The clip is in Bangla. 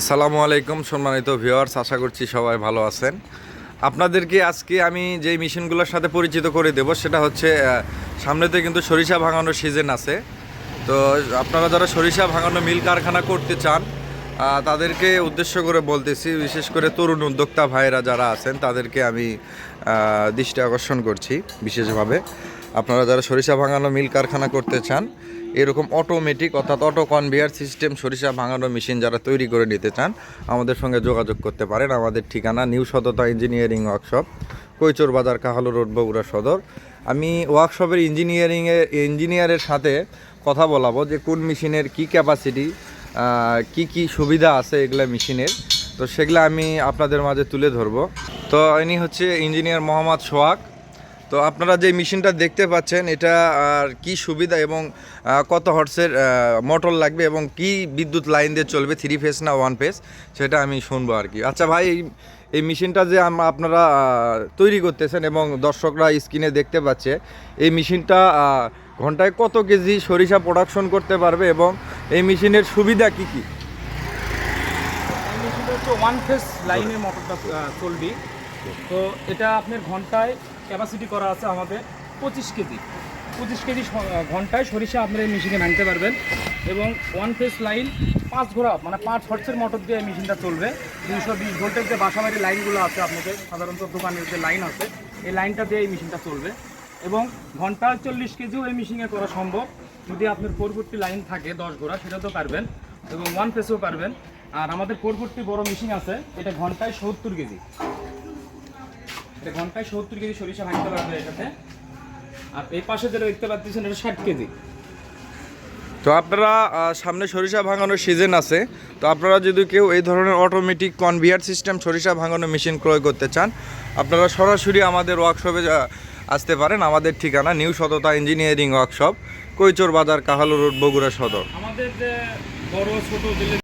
আসসালামু আলাইকুম, সম্মানিত ভিউয়ার্স, আশা করছি সবাই ভালো আছেন। আপনাদেরকে আজকে আমি যে মেশিনগুলোর সাথে পরিচিত করে দেব, সেটা হচ্ছে সামনেতে কিন্তু সরিষা ভাঙানোর সিজন আছে। তো আপনারা যারা সরিষা ভাঙানো মিল কারখানা করতে চান তাদেরকে উদ্দেশ্য করে বলতেছি, বিশেষ করে তরুণ উদ্যোক্তা ভাইয়েরা যারা আছেন, তাদেরকে আমি দৃষ্টি আকর্ষণ করছি বিশেষভাবে। আপনারা যারা সরিষা ভাঙানো মিল কারখানা করতে চান এরকম অটোমেটিক অর্থাৎ অটো কনভেয়ার সিস্টেম সরিষা ভাঙানো মেশিন যারা তৈরি করে নিতে চান, আমাদের সঙ্গে যোগাযোগ করতে পারেন। আমাদের ঠিকানা নিউ সততা ইঞ্জিনিয়ারিং ওয়ার্কশপ কৈচোর বাজার কাহালু রোড, বগুড়া সদর। আমি ওয়ার্কশপের ইঞ্জিনিয়ারিংয়ে ইঞ্জিনিয়ারের সাথে কথা বলাবো যে কোন মেশিনের কী ক্যাপাসিটি কি কি সুবিধা আছে এগুলা মেশিনের তো সেগুলো আমি আপনাদের মাঝে তুলে ধরবো। তো ইনি হচ্ছে ইঞ্জিনিয়ার মোহাম্মদ সোহাগ। তো আপনারা যে মেশিনটা দেখতে পাচ্ছেন, এটা আর কি সুবিধা এবং কত হর্সের মোটর লাগবে এবং কি বিদ্যুৎ লাইন দিয়ে চলবে থ্রি ফেস না ওয়ান ফেস সেটা আমি শুনব আর কি। আচ্ছা ভাই, এই মেশিনটা যে আপনারা তৈরি করতেছেন এবং দর্শকরা স্ক্রিনে দেখতে পাচ্ছে, এই মেশিনটা ঘন্টায় কত কেজি সরিষা প্রোডাকশন করতে পারবে এবং এই মেশিনের সুবিধা কি কি? ওয়ান ফেস লাইনের মোটরটা চলবে। তো এটা আপনার ঘন্টায় ক্যাপাসিটি করা আছে আমাদের পঁচিশ কেজি। পঁচিশ কেজি ঘন্টায় সরিষা আপনার এই মেশিনে ভাঙতে পারবেন এবং ওয়ান ফেস লাইন পাঁচ ঘোড়া মানে পাঁচ হর্সের মোটর দিয়ে এই মেশিনটা চলবে। দুইশো বিশ ভোল্টের যে বাসাবাড়ির লাইনগুলো আছে আপনাদের সাধারণত দোকানের যে লাইন আছে, এই লাইনটা দিয়ে এই মেশিনটা চলবে। এবং ঘন্টায় চল্লিশ কেজিও এই মেশিনে করা সম্ভব। যদি আপনার পরবর্তী লাইন থাকে দশ ঘোড়া, সেটা তো পারবেন এবং ওয়ান ফেসও পারবেন। আর আমাদের পরবর্তী বড় মেশিন আছে, এটা ঘন্টায় সত্তর কেজি। ঘন্টায় সত্তর কেজি সরিষা ভাঙতে পারবে এটাতে আর এই পাশে যেটা দেখতে পাচ্ছেন এটা ষাট কেজি। তো আপনারা সামনে সরিষা ভাঙানোর সিজন আছে। তো আপনারা যদি কেউ এই ধরনের অটোমেটিক কনভিয়ার সিস্টেম সরিষা ভাঙানো মেশিন ক্রয় করতে চান আপনারা সরাসরি আমাদের ওয়ার্কশপে আসতে পারেন। আমাদের ঠিকানা নিউ সততা ইঞ্জিনিয়ারিং ওয়ার্কশপ কৈচোর বাজার কাহালু রোড বগুড়া সদর। আমাদের বড় ছোট